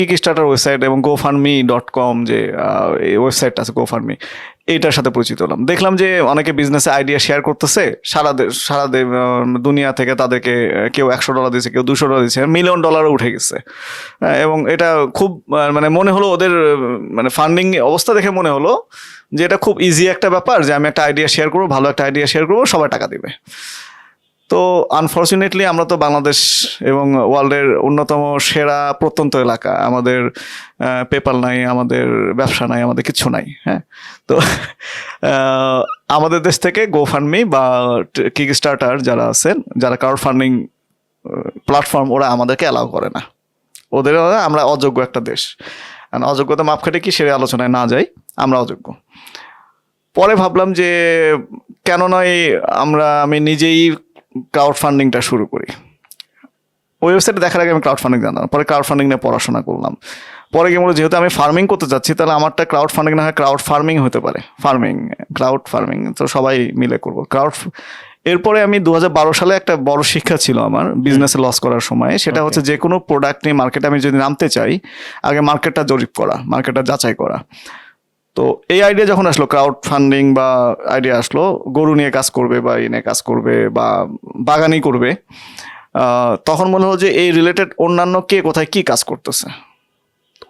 Kick starter website এবং গোফানমি dot com যে ওয়েবসাইটটা আছে গোফানমি এইটার সাথে পরিচিত হলাম। দেখলাম যে অনেকে বিজনেসে আইডিয়া শেয়ার করতেছে, সারা সারা দুনিয়া থেকে তাদেরকে কেউ একশো ডলার দিচ্ছে কেউ দুশো ডলার দিচ্ছে মিলিয়ন ডলারও উঠে গেছে। এবং এটা খুব মানে মনে হলো ওদের মানে ফান্ডিং অবস্থা দেখে মনে হলো যে এটা খুব ইজি একটা ব্যাপার যে আমি একটা আইডিয়া শেয়ার করব, ভালো একটা আইডিয়া শেয়ার করব, সবাই টাকা দিবে। তো আনফর্চুনেটলি আমরা তো বাংলাদেশ এবং ওয়ার্ল্ডের অন্যতম সেরা প্রত্যন্ত এলাকা। আমাদের পেপার নাই, আমাদের ব্যবসা নাই, আমাদের কিছু নাই হ্যাঁ? তো আমাদের দেশ থেকে গোফান্ডমি বা কিক স্টার্টার যারা আছেন, যারা ক্রাউড ফান্ডিং প্ল্যাটফর্ম ওরা আমাদেরকে অ্যালাউ করে না। ওদের, আমরা অযোগ্য একটা দেশ। অযোগ্যতা মাপকাঠি কি সে আলোচনায় না যাই, আমরা অযোগ্য। পরে ভাবলাম যে, কেন নয় আমরা, আমি নিজেই ক্রাউড ফান্ডিংটা শুরু করি। ওয়েবসাইটে দেখার আগে আমি ক্রাউড ফান্ডিং জানতাম পরে ক্রাউড ফান্ডিং নিয়ে পড়াশোনা করলাম। পরে গিয়ে বলল যেহেতু আমি ফার্মিং করতে যাচ্ছি তাহলে আমারটা ক্রাউড ফান্ডিং না হয় ক্রাউড ফার্মিং হতে পারে। ফার্মিং ক্রাউড ফার্মিং তো সবাই মিলে করব। ক্রাউড এরপরে আমি দু হাজার বারো সালে একটা বড় শিক্ষা ছিল আমার বিজনেসে লস করার সময়। সেটা হচ্ছে যে কোনো প্রোডাক্ট নিয়ে মার্কেটে আমি যদি নামতে চাই আগে মার্কেটটা জরিপ করা মার্কেটটা যাচাই করা। তো এই আইডিয়া যখন আসলো ক্রাউড ফান্ডিং বা আইডিয়া আসলো, গরু নিয়ে কাজ করবে বা এই নিয়ে কাজ করবে বা বাগানি করবে তখন মনে হলো যে এই রিলেটেড অন্যান্য কে কোথায় কি কাজ করতেছে।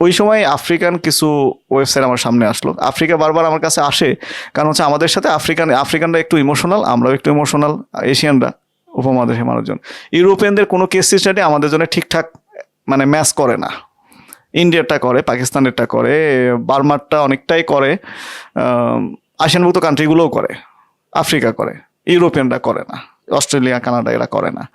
ওই সময় আফ্রিকান কিছু ওয়েবসাইট আমার সামনে আসলো। আফ্রিকা বারবার আমার কাছে আসে, কারণ হচ্ছে আমাদের সাথে আফ্রিকান, আফ্রিকানরা একটু ইমোশনাল আমরাও একটু ইমোশনাল এশিয়ানরা, উপমহাদেশের মানুষজন। ইউরোপিয়ানদের কোনো কেস সিস্টেমে আমাদের জন্য ঠিকঠাক মানে ম্যাচ করে না। ইন্ডিয়ারটা করে পাকিস্তানেরটা করে বার্মারটা অনেকটাই করে আসিয়ানভুক্ত কান্ট্রিগুলোও করে আফ্রিকা করে ইউরোপিয়ানরা করে না অস্ট্রেলিয়া কানাডা এরা করে না।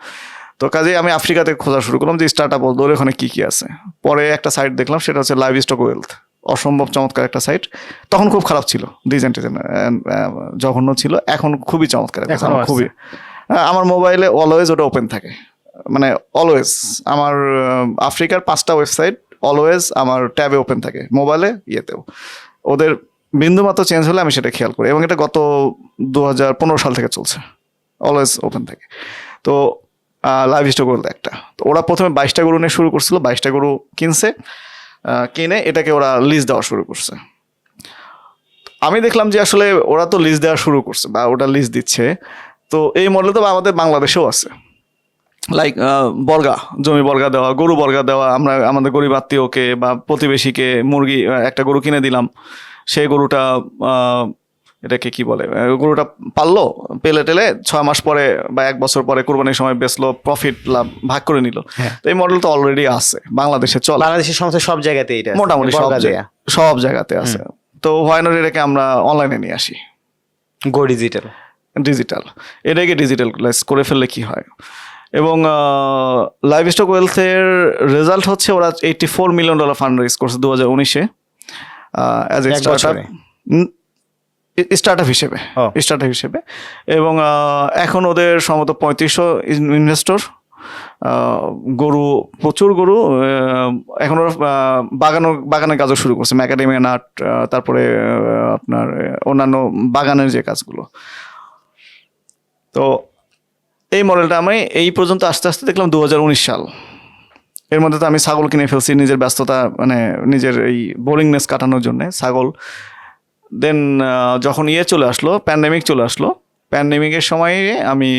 তো কাজে আমি আফ্রিকাতে খোঁজা শুরু করলাম যে স্টার্ট আপ ওদের ওখানে কী কী আছে। পরে একটা সাইট দেখলাম সেটা হচ্ছে লাইভ স্টক ওয়েলথ অসম্ভব চমৎকার একটা সাইট তখন খুব খারাপ ছিল ডিজাইন টিজাইন জঘন্য ছিল এখন খুবই চমৎকার এখনও। খুবই। হ্যাঁ, আমার মোবাইলে অলওয়েজ ওটা ওপেন থাকে। মানে অলওয়েজ আমার আফ্রিকার পাঁচটা ওয়েবসাইট অলওয়েজ আমার ট্যাবে ওপেন থাকে মোবাইলে ইয়েতেও। ওদের বিন্দুমাত্র চেঞ্জ হলে আমি সেটা খেয়াল করি, এবং এটা গত দু হাজার পনেরো সাল থেকে চলছে অলওয়েজ ওপেন থাকে। তো লাইভ বলতে একটা। তো ওরা প্রথমে বাইশটা গরু নিয়ে শুরু করছিল, বাইশটা গরু কিনছে কিনে এটাকে ওরা লিজ দেওয়া শুরু করছে। আমি দেখলাম যে আসলে ওরা তো লিজ দেওয়া শুরু করছে, বা ওটা লিজ দিচ্ছে। তো এই মডেল তো আমাদের বাংলাদেশেও আছে। লাইক বর্গা জমি বর্গা দেওয়া গরু বর্গা দেওয়া আমরা আমাদের গরিব আত্মীয়কে বা প্রতিবেশীকে মুরগি একটা গরু কিনে দিলাম। সেই গরুটা এটাকে কি বলে? গরুটা পাললো পেলে টেলে ছয় মাস পরে বা এক বছর পরে কোরবানির সময় বেচলো প্রফিট লাভ ভাগ করে নিল। হ্যাঁ। তো এই মডেল তো অলরেডি আছে বাংলাদেশে চলে। বাংলাদেশের সমস্ত সব জায়গাতে এটা মোটামুটি সব জায়গা- সব জায়গাতে আছে। তো হোয়াই নট এটাকে আমরা অনলাইনে নিয়ে আসি? গো ডিজিটাল ডিজিটাল এটাকে ডিজিটালাইজ করে ফেললে কি হয়? এবং লাইভ স্টক ওয়েলথের রেজাল্ট হচ্ছে ওরা eighty four million dollar fund raise করছে দু হাজার উনিশে অ্যাজ এ এক স্টার্ট আপ হিসেবে ও। স্টার্ট আপ হিসেবে। এবং এখন ওদের সম্ভবত পঁয়ত্রিশশো ইনভেস্টর গরু প্রচুর গরু এখন ওরা আহ, বাগানও বাগানের কাজও শুরু করছে। ম্যাকাডেমিয়া নাট তারপরে আপনার অন্যান্য বাগানের যে কাজগুলো। তো এই মডেলটা আমি এই পর্যন্ত আস্তে আস্তে দেখলাম দু হাজার উনিশ সাল। এর মধ্যে তো আমি ছাগল কিনে ফেলছি, নিজের ব্যস্ততা মানে নিজের এই বোরিংনেস কাটানোর জন্য ছাগল। দেন যখন ইয়ে চলে আসলো প্যান্ডেমিক চলে আসলো প্যান্ডেমিকের সময়ে আমি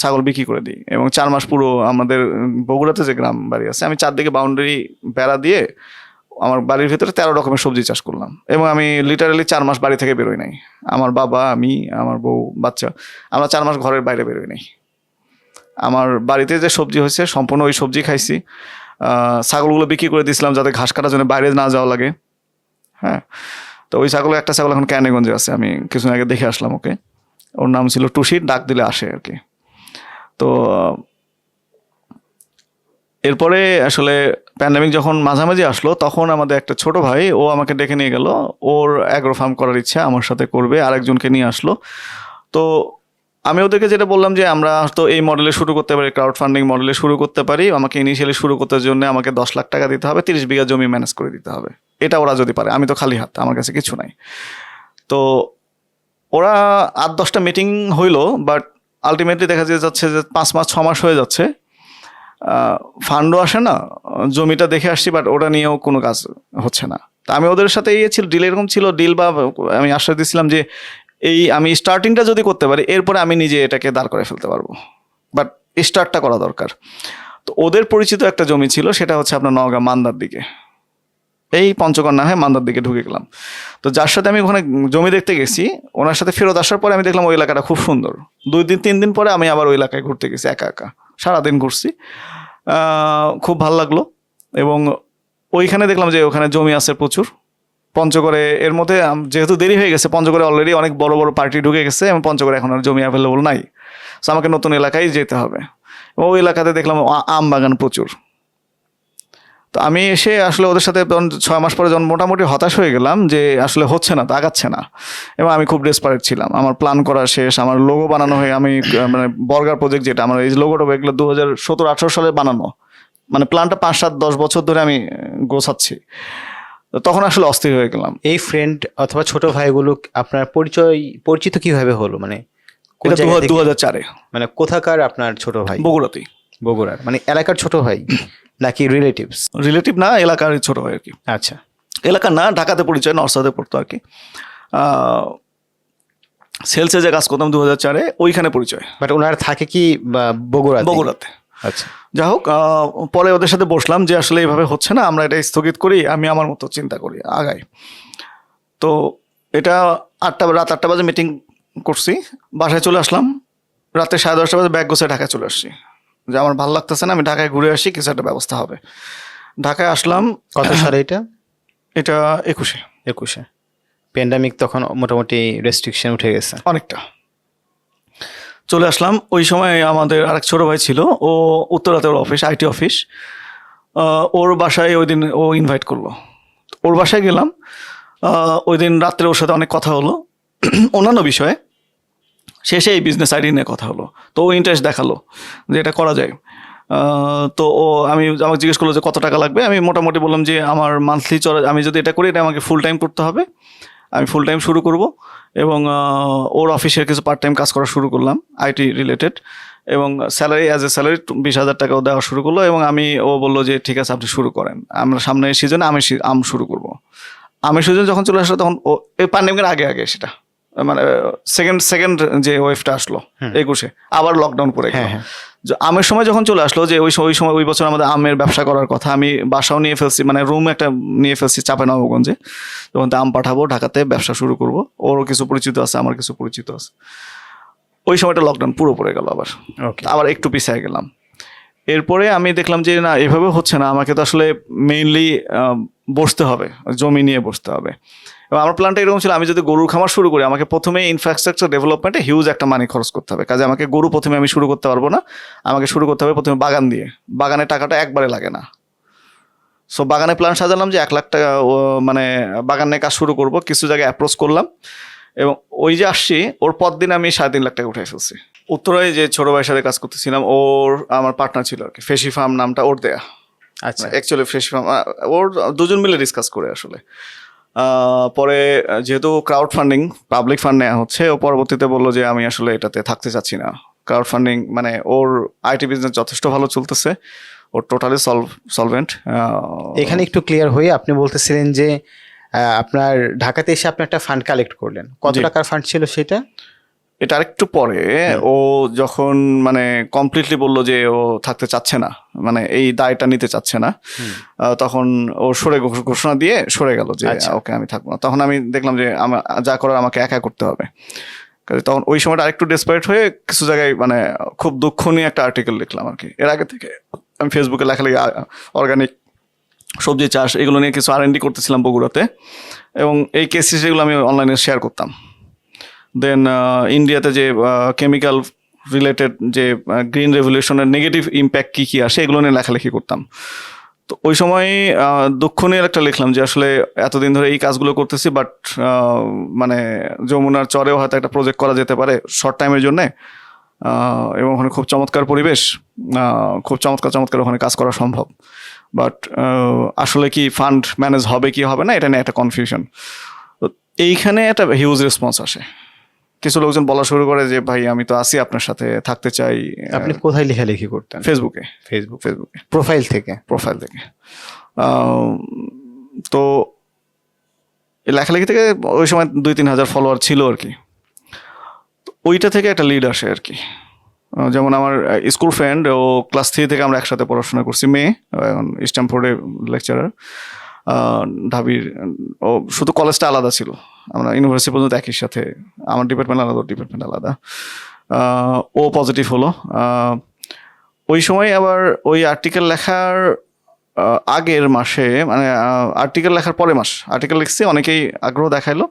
ছাগল বিক্রি করে দিই এবং চার মাস পুরো আমাদের বগুড়াতে যে গ্রাম বাড়ি আছে, আমি চারদিকে বাউন্ডারি বেড়া দিয়ে আমার বাড়ির ভিতরে তেরো রকমের সবজি চাষ করলাম এবং আমি লিটারালি চার মাস বাড়ি থেকে বেরোই নাই। আমার বাবা, আমি, আমার বউ, বাচ্চা, আমরা চার মাস ঘরের বাইরে বেরোই নাই। আমার বাড়িতে যে সবজি হয়েছে, সম্পূর্ণ ওই সবজি খাইছি। ছাগলগুলো বিক্রি করে দিয়েছিলাম যাতে ঘাস কাটার জন্য বাইরে না যাওয়া লাগে। হ্যাঁ তো ওই ছাগল, একটা ছাগল এখন ক্যানেগঞ্জে আছে, আমি কিছুদিন আগে দেখে আসলাম ওকে। ওর নাম ছিল টুসির ডাক দিলে আসে আর কি। তো, এরপরে আসলে প্যান্ডামিক যখন মাঝামাঝি আসলো, তখন আমাদের একটা ছোট ভাই, ও আমাকে ডেকে নিয়ে গেল। ওর অ্যাগ্রো ফার্ম করার ইচ্ছা, আমার সাথে করবে, আরেকজনকে নিয়ে আসলো। তো আমি ওদেরকে যেটা বললাম যে আমরা তো এই মডেলে শুরু করতে পারি ক্রাউড ফান্ডিং মডেলে শুরু করতে পারি, আমাকে ইনিশিয়ালি শুরু করতে জন্য আমাকে দশ লাখ টাকা দিতে হবে, তিরিশ বিঘা জমি ম্যানেজ করে দিতে হবে। এটা ওরা যদি পারে, আমি তো খালি হাত, আমার কাছে কিছু নাই। তো ওরা আট দশটা মিটিং হইল বাট আলটিমেটলি দেখা যাচ্ছে যে পাঁচ মাস, ছ মাস হয়ে যাচ্ছে। ফান্ডও আসে না, জমিটা দেখে আসছি বাট ওটা নিয়েও কোনো কাজ হচ্ছে না। তা আমি ওদের সাথে ইয়ে ছিল ডিল এরকম ছিল ডিল বা আমি আশ্বাস দিয়েছিলাম যে এই আমি স্টার্টিংটা যদি করতে পারি, এরপরে আমি নিজে এটাকে দাঁড় করে ফেলতে পারব। বাট স্টার্টটা করা দরকার। তো ওদের পরিচিত একটা জমি ছিল, সেটা হচ্ছে আপনার নওগাঁ মান্দার দিকে। এই পঞ্চগড় না হয়ে মান্দার দিকে ঢুকে গেলাম। তো যার সাথে আমি ওখানে জমি দেখতে গেছি, ওনার সাথে ফেরত আসার পরে আমি দেখলাম ওই এলাকাটা খুব সুন্দর। দুই দিন, তিন দিন পরে আমি আবার ওই এলাকায় ঘুরতে গেছি, একা একা। সারাদিন ঘুরছি। খুব ভালো লাগল। এবং ওইখানে দেখলাম যে ওখানে জমি আছে প্রচুর। পঞ্চগড়ে এর মধ্যে যেহেতু দেরি হয়ে গেছে, পঞ্চগড়ে অলরেডি অনেক বড় বড় পার্টি ঢুকে গেছে এবং পঞ্চগড়ে এখন আর জমি অ্যাভেলেবল নাই। সো আমাকে নতুন এলাকায় যেতে হবে। এবং ওই এলাকাতে দেখলাম আম বাগান প্রচুর। তো আমি এসে আসলে ওদের সাথে ছয় মাস পরে যখন মোটামুটি হতাশ হয়ে গেলাম যে আসলে হচ্ছে না, তো আগাচ্ছে না। এবং আমি খুব ডেসপারেট ছিলাম। আমার প্ল্যান করা শেষ, আমার লোগো বানানো হয়ে আমি মানে বর্গার প্রজেক্ট যেটা, আমার এই লোগোটা এগুলো দু হাজার সতেরো আঠারো সালে বানানো। মানে প্ল্যানটা পাঁচ সাত দশ বছর ধরে আমি গোছাচ্ছি। তো তখন আসলে অস্থির হয়ে গেলাম। এই ফ্রেন্ড অথবা ছোট ভাইগুলো আপনার পরিচয় পরিচিত কীভাবে হলো? মানে? দু হাজার চারে। মানে কোথাকার আপনার ছোট ভাই? বগুড়াতেই। বগুড়ার। মানে এলাকার ছোট ভাই নাকি রিলেটিভস রিলেটিভ না এলাকার ছোট হয় আর কি। আচ্ছা। এলাকার না ঢাকাতে পরিচয় নর্থ সাউথে পড়তো আর কি। সেলসে যে কাজ করতাম দু হাজার চারে ওইখানে পরিচয়। বাট ওনার থাকে কি বগুড়া বগুড়াতে। যাই হোক পরে ওদের সাথে বসলাম যে আসলে এইভাবে হচ্ছে না আমরা এটা স্থগিত করি আমি আমার মতো চিন্তা করি আগাই। তো এটা আটটা রাত আটটা বাজে মিটিং করছি বাসায় চলে আসলাম রাতে সাড়ে দশটা বাজে ব্যাগ গোছায় ঢাকায় চলে আসছি। যে আমার ভালো লাগতেছে না আমি ঢাকায় ঘুরে আসি কিছু একটা ব্যবস্থা হবে। ঢাকায় আসলাম কত সালে এটা? এটা একুশে। একুশে। প্যান্ডামিক তখন মোটামুটি রেস্ট্রিকশন উঠে গেছে। অনেকটা। চলে আসলাম। ওই সময় আমাদের আরেক ছোট ভাই ছিল। ও উত্তরাতে ওর অফিস আইটি অফিস ওর বাসায় ওই দিন ও ইনভাইট করল। ওর বাসায় গেলাম। ওই দিন রাত্রে ওর সাথে অনেক কথা হলো। অন্যান্য বিষয়ে শেষে এই বিজনেস আইডি নিয়ে কথা হলো। তো ও ইন্টারেস্ট দেখাল যে এটা করা যায়। তো ও, আমি আমাকে জিজ্ঞেস করল যে কত টাকা লাগবে? আমি মোটামুটি বললাম যে আমার মান্থলি চলে, আমি যদি এটা করি, এটা আমাকে ফুল টাইম করতে হবে। আমি ফুল টাইম শুরু করব। এবং ওর অফিসের কিছু পার্ট টাইম কাজ করা শুরু করলাম আইটি রিলেটেড এবং স্যালারি অ্যাজ এ স্যালারি বিশ হাজার টাকাও দেওয়া শুরু করল, এবং আমি, ও বলল যে, ঠিক আছে, আপনি শুরু করেন। আমরা সামনে সিজনে আমি আম শুরু করব। আমি সিজন যখন চলে আসলো, তখন ও, এই পান্ডেমিকের আগে আগে সেটা। মানে সেকেন্ড সেকেন্ড যে ওয়েভটা আসলো একুশে আবার লকডাউন পড়ে গেল। হ্যাঁ, হ্যাঁ। আমের সময় যখন চলে আসলো যে ওই ওই সময় ওই বছর আমাদের আমের ব্যবসা করার কথা আমি বাসাও নিয়ে ফেলছি মানে রুম একটা নিয়ে ফেলছি চাপে নবগঞ্জে তখন আম পাঠাবো ঢাকাতে ব্যবসা শুরু করব। ওরও কিছু পরিচিত আছে আমার কিছু পরিচিত আছে। ওই সময়টা লকডাউন পুরো পড়ে গেল আবার। ওকে আবার একটু পিছিয়ে গেলাম। এরপরে আমি দেখলাম যে না এভাবে হচ্ছে না। আমাকে তো আসলে মেইনলি বসতে হবে জমি নিয়ে বসতে হবে। এবং আমার প্ল্যানটা এরকম ছিল আমি যদি গরুর খামার শুরু করি আমাকে প্রথমে ইনফ্রাস্ট্রাকচার ডেভেলপমেন্টে হিউজ একটা মানি খরচ করতে হবে। কাজে আমাকে গরু প্রথমে আমি শুরু করতে পারব না। আমাকে শুরু করতে হবে প্রথমে বাগান দিয়ে। বাগানে টাকাটা একবারে লাগে না। সো বাগানে প্ল্যান সাজালাম যে এক লাখ টাকা মানে বাগানে কাজ শুরু করব। কিছু জায়গায় অ্যাপ্রোচ করলাম। এবং ওই যে আসছি ওর পর দিন আমি সাড়ে তিন লাখ টাকা উঠে ফেলছি। উত্তরায় যে ছোট ভাইয়ের সাথে কাজ করতেছিলাম ওর আমার পার্টনার ছিল আর কি। ফেসি ফার্ম নামটা ওর দেয়া। আচ্ছা। অ্যাকচুয়ালি ফ্রেশ ফার্ম ওর দুজন মিলে ডিসকাস করে আসলে। পরে যেহেতু ক্রাউড ফান্ডিং পাবলিক ফান্ড নেওয়া হচ্ছে ও পরবর্তীতে বলল যে আমি আসলে এটাতে থাকতে চাচ্ছি না। ক্রাউড ফান্ডিং মানে ওর আইটি বিজনেস যথেষ্ট ভালো চলতেছে ওর টোটালি সলভ সলভেন্ট এখানে একটু ক্লিয়ার হয়ে আপনি বলতেছিলেন যে আপনার ঢাকাতে এসে আপনি একটা ফান্ড কালেক্ট করলেন। কত টাকার ফান্ড ছিল সেটা? এটা আরেকটু পরে ও যখন মানে কমপ্লিটলি বলল যে ও থাকতে চাচ্ছে না মানে এই দায়টা নিতে চাচ্ছে না তখন ও সরে ঘোষণা দিয়ে সরে গেল যে আচ্ছা। ওকে আমি থাকব না। তখন আমি দেখলাম যে আমার যা করার আমাকে একা করতে হবে। তখন ওই সময়টা আরেকটু ডেসপারেট হয়ে কিছু জায়গায় মানে খুব দুঃখ নিয়ে একটা আর্টিকেল লিখলাম আর কি। এর আগে থেকে আমি ফেসবুকে লেখালেখি অর্গানিক সবজি চাষ এগুলো নিয়ে কিছু আর করতেছিলাম বগুড়াতে এবং এই কেসেস যেগুলো আমি অনলাইনে শেয়ার করতাম। দেন ইন্ডিয়াতে যে কেমিক্যাল রিলেটেড যে গ্রিন রেভলিউশনের নেগেটিভ ইম্প্যাক্ট কী কী আসে, এগুলো নিয়ে লেখালেখি করতাম। তো ওই সময় দুঃখ নিয়ে একটা লিখলাম যে, আসলে এতদিন ধরে এই কাজগুলো করতেছি বাট মানে যমুনার চরেও হয়তো একটা প্রজেক্ট করা যেতে পারে শর্ট টাইমের জন্যে। এবং ওখানে খুব চমৎকার পরিবেশ। খুব চমৎকার চমৎকার ওখানে কাজ করা সম্ভব। বাট আসলে কি ফান্ড ম্যানেজ হবে কি হবে না, এটা নিয়ে একটা কনফিউশন এইখানে একটা হিউজ রেসপন্স আসে। কিছু লোকজন বলা শুরু করে যে ভাই আমি তো আছি আপনার সাথে থাকতে চাই। আপনি কোথায় লেখালেখি করতেন? ফেসবুকে ফেসবুক ফেসবুকে প্রোফাইল থেকে? প্রোফাইল থেকে। তো এই লেখালেখি থেকে ওই সময় দুই তিন হাজার ফলোয়ার ছিল আর কি। ওইটা থেকে একটা লিড আসে আর কি। যেমন আমার স্কুল ফ্রেন্ড ও ক্লাস থ্রি থেকে আমরা একসাথে পড়াশোনা করছি মেয়ে এখন স্ট্যামফোর্ডে লেকচারার ঢাবির ও শুধু কলেজটা আলাদা ছিল। আমরা ইউনিভার্সিটি পর্যন্ত একই সাথে, আমার ডিপার্টমেন্ট আলাদা ডিপার্টমেন্ট আলাদা। ও পজিটিভ হলো। ওই সময় আবার ওই আর্টিকেল লেখার আগের মাসে মানে আর্টিকেল লেখার পরে মাস আর্টিকেল লিখছি, অনেকেই আগ্রহ দেখাইলো।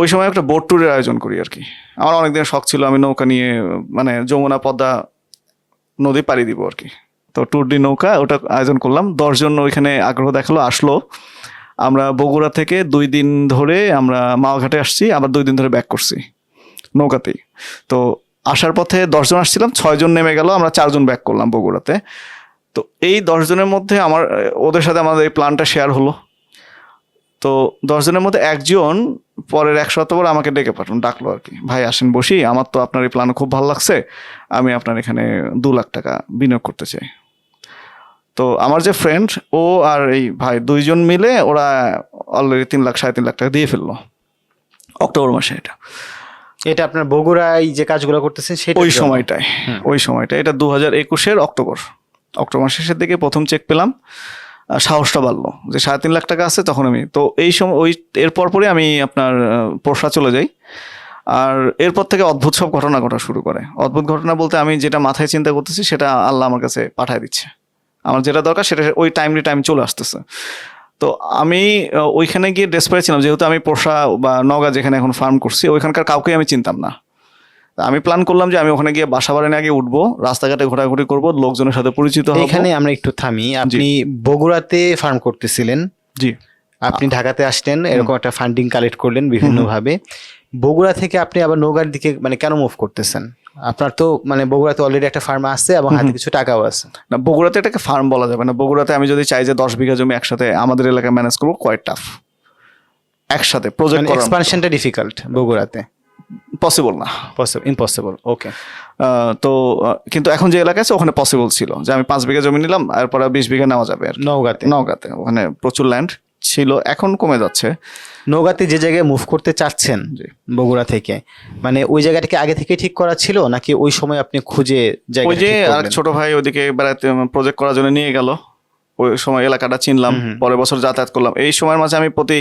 ওই সময় একটা বোট ট্যুরের আয়োজন করি আর কি। আমার অনেকদিন শখ ছিল, আমি নৌকা নিয়ে মানে যমুনা, পদ্মা নদী পাড়ি দিব আর কি। তো ট্যুর নৌকা, ওটা আয়োজন করলাম। দশজন ওইখানে আগ্রহ দেখাল, আসলো। আমরা বগুড়া থেকে দুই দিন ধরে আমরা মাওঘাটে আসছি, আবার দুই দিন ধরে ব্যাক করছি, নৌকাতেই। তো আসার পথে দশজন আসছিলাম ছয়জন নেমে গেল, আমরা চারজন ব্যাক করলাম বগুড়াতে। তো এই দশজনের মধ্যে আমার, ওদের সাথে আমাদের এই প্ল্যানটা শেয়ার হলো। তো দশজনের মধ্যে একজন পরের এক সপ্তাহ আমাকে ডেকে পাঠান ডাকলো আর কি, ভাই, আসেন বসি, আমার তো আপনার এই প্ল্যান খুব ভালো লাগছে, আমি আপনার এখানে দু লাখ টাকা বিনিয়োগ করতে চাই। তো আমার যে ফ্রেন্ড ও আর এই ভাই দুইজন মিলে ওরা অলরেডি তিন লাখ সাড়ে তিন লাখ টাকা দিয়ে ফেলল। অক্টোবর মাসে এটা। এটা আপনার বগুড়ায় যে কাজগুলো করতেছেন সেটা ওই সময়টায় ওই সময়টা এটা দু হাজার একুশের অক্টোবর। অক্টোবর শেষের দিকে প্রথম চেক পেলাম। সাহসটা বাড়লো যে সাড়ে তিন লাখ টাকা আছে তখন আমি তো এই সময় ওই এর পরপরই আমি আপনার পোরশা চলে যাই। আর এরপর থেকে অদ্ভুত সব ঘটনা ঘটা শুরু করে। অদ্ভুত ঘটনা বলতে আমি যেটা মাথায় চিন্তা করতেছি সেটা আল্লাহ আমার কাছে পাঠায় দিচ্ছে। আমার যেটা দরকার সেটা ওই টাইমলি টাইম চলে আসতেছে। তো আমি ওইখানে গিয়ে ডেসপারেট ছিলাম যেহেতু আমি পোষা বা নগা যেখানে এখন ফার্ম করছি ওইখানকার কাউকে আমি চিনতাম না। আমি প্ল্যান করলাম যে আমি ওখানে গিয়ে বাসা বাড়ি আগে উঠবো রাস্তাঘাটে ঘোরাঘুরি করব লোকজনের সাথে পরিচিত হব। এখানে আমরা একটু থামি আপনি বগুড়াতে ফার্ম করতেছিলেন। জি। আপনি ঢাকাতে আসলেন এরকম একটা ফান্ডিং কালেক্ট করলেন বিভিন্নভাবে। বগুড়া থেকে আপনি আবার নৌকার দিকে মানে কেন মুভ করতেছেন? আপনার তো মানে বগুড়াতে অলরেডি একটা ফার্ম আছে এবং হাতে কিছু টাকাও আছে। না বগুড়াতে এটাকে ফার্ম বলা যাবে না। বগুড়াতে আমি যদি চাই যে দশ বিঘা জমি একসাথে আমাদের এলাকায় ম্যানেজ করব কোয়াইট টাফ একসাথে প্রজেক্ট করা এক্সপানশনটা ডিফিকাল্ট বগুড়াতে। পসিবল না। পসিবল ইম্পসিবল ওকে তো কিন্তু এখন যে এলাকা আছে ওখানে পসিবল ছিল। যে আমি পাঁচ বিঘা জমি নিলাম এরপরে বিশ বিঘা নেওয়া যাবে আর কি। নৌগাতে নওগাঁতে ওখানে প্রচুর ল্যান্ড ছিল এখন কমে যাচ্ছে। নৌগাতে যে জায়গায় মুভ করতে চাচ্ছেন। বগুড়া থেকে মানে ওই জায়গাটাকে আগে থেকে ঠিক করা ছিল নাকি ওই সময় আপনি খুঁজে ওই যে আর ছোট ভাই ওদিকে বেড়াতে প্রজেক্ট করার জন্য নিয়ে গেল। ওই সময় এলাকাটা চিনলাম পরের বছর যাতায়াত করলাম। এই সময়ের মাঝে আমি প্রতি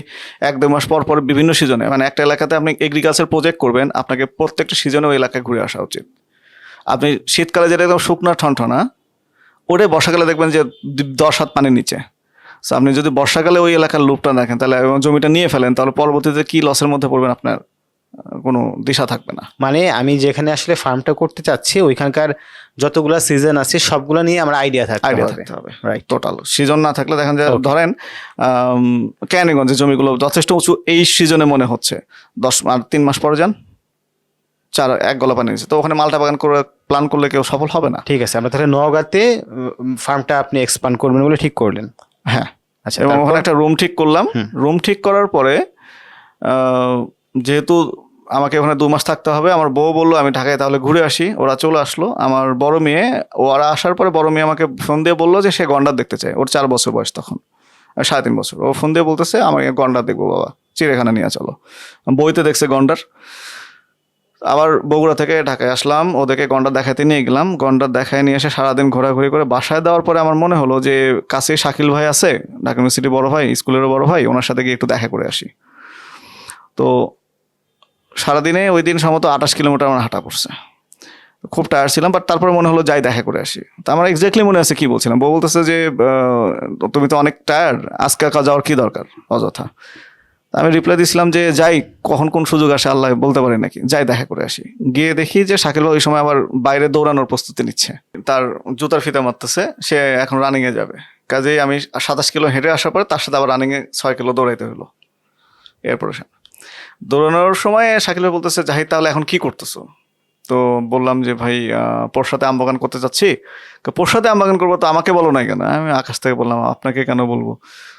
এক দুই মাস পর পর বিভিন্ন সিজনে মানে একটা এলাকাতে আপনি এগ্রিকালচার প্রজেক্ট করবেন আপনাকে প্রত্যেকটা সিজনে ওই এলাকায় ঘুরে আসা উচিত। আপনি শীতকালে যেটা একদম শুকনা ঠনঠনা ওটাই বর্ষাকালে দেখবেন যে দশ হাত পানির নিচে। So আপনি যদি বর্ষাকালে ওই এলাকার লুপটা দেখেন তাহলে এবং জমিটা নিয়ে ফেলেন তাহলে পরবর্তীতে কি লসের মধ্যে পড়বেন আপনার? কোনো দিশা থাকবে না। মানে আমি যেখানে আসলে ফার্মটা করতে চাচ্ছি ওইখানকার যতগুলা সিজন আছে সবগুলো নিয়ে আমার আইডিয়া থাকতে আইডিয়া থাকতে হবে। রাইট টোটাল সিজন না থাকলে দেখেন যে ধরেন ক্যানিগঞ্জের জমিগুলো যথেষ্ট উঁচু এই সিজনে মনে হচ্ছে। দশ আর তিন মাস পরে যান চার এক গলা পানি তো ওখানে মালটা বাগান করে প্ল্যান করলে কেউ সফল হবে না? ঠিক আছে আমরা তাহলে নওগাঁতে ফার্মটা আপনি এক্সপান্ড করবেন বলে ঠিক করলেন। হ্যাঁ। আচ্ছা এবং ওখানে একটা রুম ঠিক করলাম। রুম ঠিক করার পরে যেহেতু আমাকে ওখানে দু মাস থাকতে হবে আমার বউ বলল আমি ঢাকায় তাহলে ঘুরে আসি। ওরা চলে আসলো। আমার বড় মেয়ে ওরা আসার পরে বড় মেয়ে আমাকে ফোন দিয়ে বলল যে সে গন্ডার দেখতে চায়। ওর চার বছর বয়স তখন সাড়ে তিন বছর। ও ফোন দিয়ে বলতেছে আমাকে গন্ডার দেখব বাবা। চিড়িয়াখানা নিয়ে চলো। বইতে দেখছে গন্ডার। আবার বগুড়া থেকে ঢাকায় আসলাম, ওদেরকে গন্ডার দেখাতে নিয়ে গেলাম। গন্ডার দেখায় নিয়ে এসে সারাদিন ঘোরাঘুরি করে বাসায় দেওয়ার পরে আমার মনে হলো যে কাছে শাকিল ভাই আছে, ঢাকা ইউনিভার্সিটি বড় ভাই, স্কুলেরও বড় ভাই, ওনার সাথে গিয়ে একটু দেখা করে আসি। তো সারাদিনে ওই দিন সম্ভবত আঠাশ কিলোমিটার আমার হাঁটা পড়ছে। খুব টায়ার ছিলাম বাট তারপরে মনে হলো যাই দেখা করে আসি। তো আমার এক্স্যাক্টলি মনে আছে কি বলছিলাম? বউ বলতেছে যে তুমি তো অনেক টায়ার আজকে যাওয়ার কি দরকার? অযথা। আমি রিপ্লাই দিয়েছিলাম যে, যাই, কখন কোন সুযোগ আসে আল্লাহ বলতে পারি নাকি? যাই, দেখা করে আসি। গিয়ে দেখি যে, শাকিল ওই সময় আবার বাইরে দৌড়ানোর প্রস্তুতি নিচ্ছে। তার জুতার ফিতা মারতেছে, সে এখন রানিংয়ে যাবে। কাজেই আমি সাতাশ কিলো হেঁটে আসার পরে তার সাথে আবার রানিংয়ে ছয় কিলো দৌড়াইতে হলো। এরপরে দৌড়ানোর সময় শাকিল বলতেছে, জাহিদ, তাহলে এখন কি করতেছো? তো বললাম যে, ভাই পোরশাতে আম বাগান করতে চাচ্ছি পোরশাতে আম বাগান করব তো আমাকে বলো নাই কেন? আমি আকাশ থেকে বললাম, আপনাকে কেন বলব?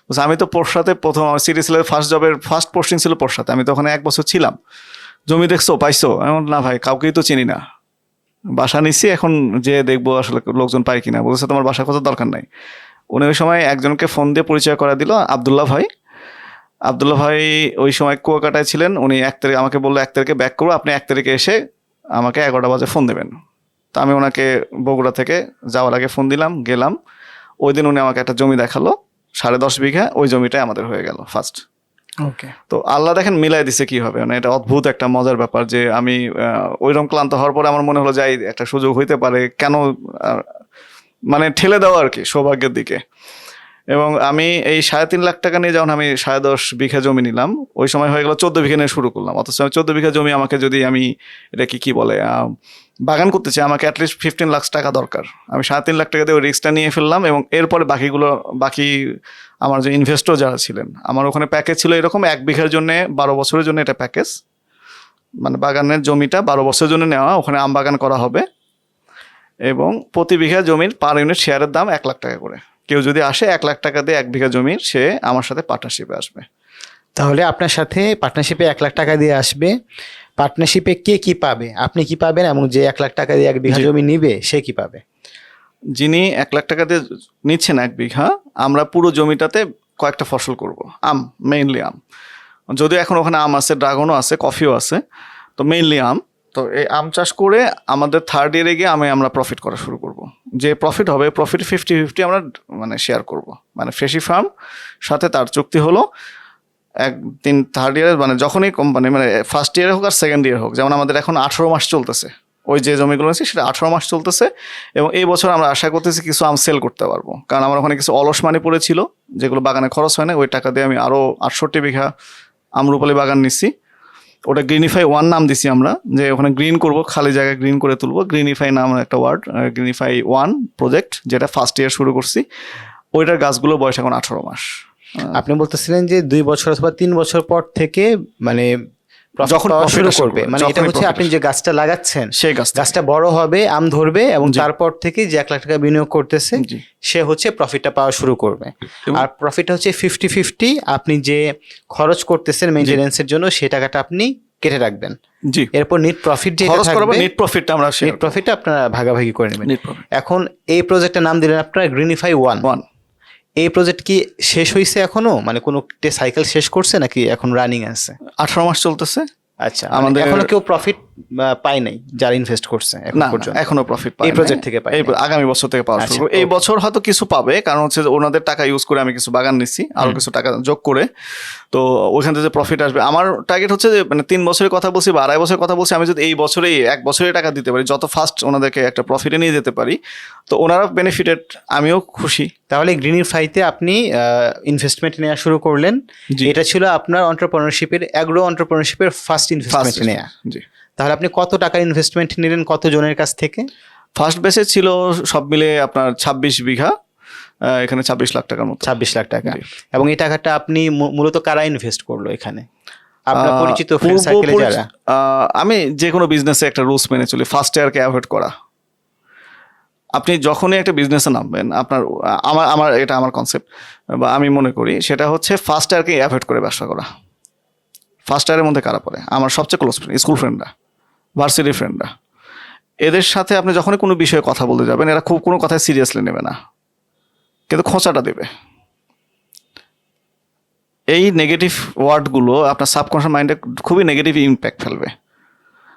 বলছে, আমি তো পোরশাতে প্রথম আমার ছিল ফার্স্ট জবের ফার্স্ট পোস্টিং ছিল পোরশাতে আমি তো ওখানে এক বছর ছিলাম। জমি দেখছ পাইছো? এমন না ভাই কাউকেই তো চিনি না। বাসা নিচ্ছি এখন যে দেখব আসলে লোকজন পায় কিনা। বলছে তোমার বাসা খোঁজার দরকার নাই। উনি ওই সময় একজনকে ফোন দিয়ে পরিচয় করা দিল আবদুল্লাহ ভাই। আবদুল্লাহ ভাই ওই সময় কুয়াকাটায় ছিলেন উনি এক তারিখ আমাকে বলল এক তারিখে ব্যাক করব আপনি এক তারিখে এসে আমাকে এগারোটা বাজে ফোন দেবেন। তো আমি ওনাকে বগুড়া থেকে যাওয়ার আগে ফোন দিলাম গেলাম। ওই দিন উনি আমাকে একটা জমি দেখাল সাড়ে দশ বিঘা ওই জমিটাই আমাদের হয়ে গেল ফার্স্ট ওকে তো আল্লাহ দেখেন মিলাই দিছে কি হবে। মানে এটা অদ্ভুত একটা মজার ব্যাপার যে আমি ওইরকম ক্লান্ত হওয়ার পরে আমার মনে হলো যাই একটা সুযোগ হইতে পারে। কেন মানে ঠেলে দেওয়া আর কি সৌভাগ্যের দিকে। এবং আমি এই সাড়ে তিন লাখ টাকা নিয়ে যখন আমি সাড়ে দশ বিঘা জমি নিলাম ওই সময় হয়ে গেল চোদ্দ বিঘা নিয়ে শুরু করলাম। অথচ চোদ্দ বিঘা জমি আমাকে যদি আমি এটা কি কি বলে আহ, বাগান করতে চাই, আমাকে অ্যাটলিস্ট ফিফটিন লাখ টাকা দরকার। আমি সাড়ে তিন লাখ টাকা দিয়ে ওই রিস্কটা নিয়ে ফেললাম এবং এরপরে বাকিগুলো, বাকি আমার যে ইনভেস্টর যারা ছিলেন, আমার ওখানে প্যাকেজ ছিল এরকম এক বিঘার জন্য বারো বছরের জন্য এটা প্যাকেজ মানে বাগানের জমিটা বারো বছরের জন্য নেওয়া, ওখানে আম বাগান করা হবে। এবং প্রতি বিঘা জমির পার ইউনিট শেয়ারের দাম এক লাখ টাকা করে। কেউ যদি আসে এক লাখ টাকা দিয়ে এক বিঘা জমির সে আমার সাথে পার্টনারশিপে আসবে। তাহলে আপনার সাথে পার্টনারশিপে এক লাখ টাকা দিয়ে আসবে। পার্টনারশিপে কে কি পাবে? আপনি কি পাবেন? এবং যে এক লাখ টাকা দিয়ে এক বিঘা জমি নিবে সে কি পাবে? যিনি এক লাখ টাকা দিয়ে নিচ্ছেন এক বিঘা আমরা পুরো জমিটাতে কয়েকটা ফসল করব। আম মেইনলি আম। যদিও এখন ওখানে আম আছে ড্রাগনও আছে কফিও আছে তো মেইনলি আম। তো এই আম চাষ করে আমাদের থার্ড ইয়ারে গিয়ে আমি আমরা প্রফিট করা শুরু করব। যে প্রফিট হবে প্রফিট ফিফটি ফিফটি আমরা মানে শেয়ার করব। মানে ফ্রেশি ফার্ম সাথে তার চুক্তি হলো এক, তিন থার্ড ইয়ারে মানে যখনই কোম্পানি মানে ফার্স্ট ইয়ারে হোক আর সেকেন্ড ইয়ার হোক, যেমন আমাদের এখন আঠেরো মাস চলতেছে। ওই যে জমিগুলো আছে, সেটা আঠারো মাস চলতেছে এবং এই বছর আমরা আশা করতেছি কিছু আম সেল করতে পারব। কারণ আমার ওখানে কিছু অলস মানি পড়েছিল, যেগুলো বাগানে খরচ হয় না, ওই টাকা দিয়ে আমি আরও আটষট্টি বিঘা আমরুপালি বাগান নিচ্ছি ওটা গ্রিনিফাই ওয়ান নাম দিছি আমরা, যে ওখানে গ্রিন করব, খালি জায়গায় গ্রিন করে তুলবো। গ্রিনিফাই নাম একটা ওয়ার্ড গ্রিনিফাই ওয়ান প্রজেক্ট যেটা ফার্স্ট ইয়ার শুরু করছি। ওইটার গাছগুলো বয়স এখন আঠারো মাস। আপনি বলতেছিলেন যে দুই বছর অথবা তিন বছর পর থেকে মানে যখন শুরু করবে। মানে এটা হচ্ছে আপনি যে গাছটা লাগাচ্ছেন সেই গাছ গাছটা বড় হবে আম ধরবে এবং। তারপর থেকে যে এক লাখ টাকা বিনিয়োগ করতেছে সে হচ্ছে প্রফিটটা পাওয়া শুরু করবে। আর প্রফিটটা হচ্ছে ফিফটি ফিফটি আপনি যে খরচ করতেছেন মেনটেনেন্সের জন্য সেই টাকাটা আপনি কেটে রাখবেন। জি। এরপর নেট প্রফিট যে খরচ করাবো নেট প্রফিটটা আমরা নেট প্রফিটটা আপনারা ভাগাভাগি করে নেবেন। এখন এই প্রজেক্টের নাম দিলেন আপনারা গ্রিনিফাই ওয়ান ওয়ান এই প্রজেক্ট কি শেষ হয়েছে এখনও? মানে কোনো সাইকেল শেষ করছে নাকি এখন রানিং আছে? আঠারো মাস চলতেছে। আচ্ছা আমাদের- আমাদের এখনও কেউ প্রফিট পায় নাই যারা ইনভেস্ট করছে এখন পর্যন্ত। এখনও প্রফিট এই project থেকে পায় নাই। আগামী বছর থেকে পাওয়া শুরু আচ্ছা, এই বছর হয়তো কিছু পাবে কারণ হচ্ছে ওনাদের টাকা ইউজ করে আমি কিছু বাগান নিচ্ছি আরও কিছু টাকা যোগ করে। তো ওইখান থেকে প্রফিট আসবে আমার টার্গেট হচ্ছে যে মানে তিন বছরের কথা বলছি বা আড়াই বছরের কথা বলছি আমি যদি এই বছরেই এক বছরে টাকা দিতে পারি যত ফাস্ট ওনাদেরকে একটা প্রফিটে নিয়ে যেতে পারি তো ওনারা বেনিফিটেড আমিও খুশি। তাহলে গ্রিনিফাইতে আপনি ইনভেস্টমেন্ট নেওয়া শুরু করলেন। এটা ছিল আপনার অন্টারপ্রেনারশিপের অ্যাগ্রো অন্টারপ্রেনারশিপের ফার্স্ট ইনভেস্টমেন্ট নেওয়া জি। তাহলে আপনি কত টাকার ইনভেস্টমেন্ট নিলেন কত জনের কাছ থেকে? ফার্স্ট বেসে ছিল সব মিলে আপনার ছাব্বিশ বিঘা এখানে ছাব্বিশ লাখ টাকার মতো। ছাব্বিশ লাখ টাকা। এবং এই টাকাটা আপনি মূলত কারা ইনভেস্ট করল এখানে? আপনার পরিচিত ফ্রেন্ড সার্কেলে যারা? আহ, আমি যে কোনো বিজনেসে একটা রুলস মেনে চলি। ফার্স্ট ইয়ারকে অ্যাভয়েড করা। আপনি যখনই একটা বিজনেসে নামবেন আপনার আমার আমার এটা আমার কনসেপ্ট বা আমি মনে করি সেটা হচ্ছে ফার্স্ট ইয়ারকে অ্যাভয়েড করে ব্যবসা করা। ফার্স্ট ইয়ারের মধ্যে কারা পড়ে? আমার সবচেয়ে ক্লোজ ফ্রেন্ড স্কুল ফ্রেন্ডরা ভার্সিটি ফ্রেন্ডরা এদের সাথে আপনি যখনই কোনো বিষয়ে কথা বলতে যাবেন, এরা খুব কোনো কথায় সিরিয়াসলি নেবে না। কিন্তু খোঁচাটা দেবে। এই নেগেটিভ ওয়ার্ডগুলো আপনার সাবকনশিয়াস মাইন্ডে খুবই নেগেটিভ ইম্প্যাক্ট ফেলবে।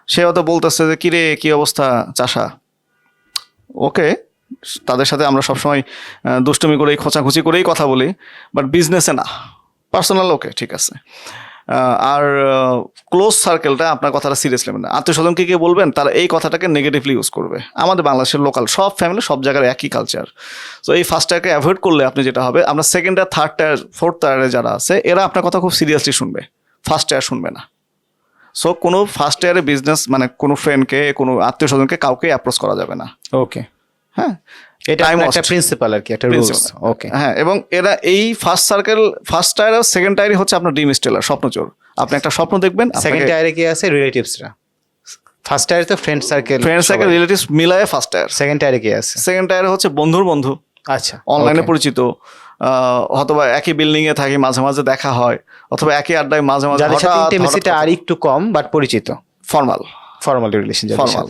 সে হয়তো বলতেছে যে, কিরে, কি অবস্থা চাষা? ওকে, তাদের সাথে আমরা সবসময় দুষ্টুমি করেই, খোঁচাখুচি করেই কথা বলি বাট বিজনেসে না। পার্সোনাল ওকে ঠিক আছে। আর ক্লোজ সার্কেলটা আপনার কথাটা সিরিয়াসলি নেবেন না আত্মীয় স্বজনকে গিয়ে বলবেন তারা এই কথাটাকে নেগেটিভলি ইউজ করবে। আমাদের বাংলাদেশের লোকাল সব ফ্যামিলি সব জায়গার একই কালচার তো এই ফার্স্ট টায়ারকে অ্যাভয়েড করলে আপনি যেটা হবে আপনার second tier third tier fourth টায়ারে যারা আছে এরা আপনার কথা খুব সিরিয়াসলি শুনবে। ফার্স্ট টায়ার শুনবে না। সো কোনো ফার্স্ট ইয়ারে বিজনেস মানে কোনো ফ্রেন্ডকে কোনো আত্মীয় স্বজনকে কাউকে অ্যাপ্রোচ করা যাবে না। ওকে হ্যাঁ? এটা একটা প্রিন্সিপাল আর কি একটা রুলস ওকে হ্যাঁ এবং এরা এই ফার্স্ট সার্কেল ফার্স্ট টায়ার আর সেকেন্ড টায়ারই হচ্ছে আপনার ড্রিম স্টেলার স্বপ্নচোর। আপনি একটা স্বপ্ন দেখবেন সেকেন্ড টায়ারে কি আছে? রিলেটিভসরা ফার্স্ট টায়ারে তো friend circle friend circle relatives মিলায় ফার্স্ট টায়ার সেকেন্ড টায়ারে কি আছে? সেকেন্ড টায়ারে হচ্ছে বন্ধুর বন্ধু। আচ্ছা অনলাইনে পরিচিত। অথবা একই বিল্ডিং এ থাকি মাঝে মাঝে দেখা হয়। অথবা একই আড্ডায় মাঝে মাঝে আর একটু কম বাট পরিচিত। Formal formal relation formal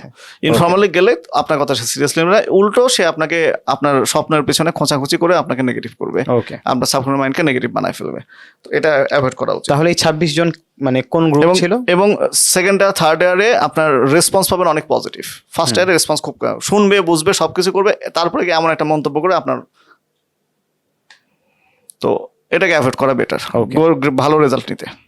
informally গেলে আপনার কথা সে সিরিয়াসলি নেবে উল্টো সে আপনাকে আপনার স্বপ্নের পেছনে খোঁচাখুচি করে আপনাকে নেগেটিভ করবে। ওকে আপনার সাবকনের মাইন্ডকে নেগেটিভ বানায় ফেলবে। তো এটা অ্যাভয়েড করা উচিত। তাহলে এই ছাব্বিশ জন মানে কোন গ্রুপ ছিল? এবং সেকেন্ড ইয়ার থার্ড ইয়ারে আপনার রেসপন্স পাবেন অনেক পজিটিভ ফার্স্ট ইয়ারে রেসপন্স খুব শুনবে বুঝবে সবকিছু করবে তারপরে কি এমন একটা মন্তব্য করে আপনার তো এটাকে অ্যাভয়েড করা বেটার. ভালো রেজাল্ট নিতে।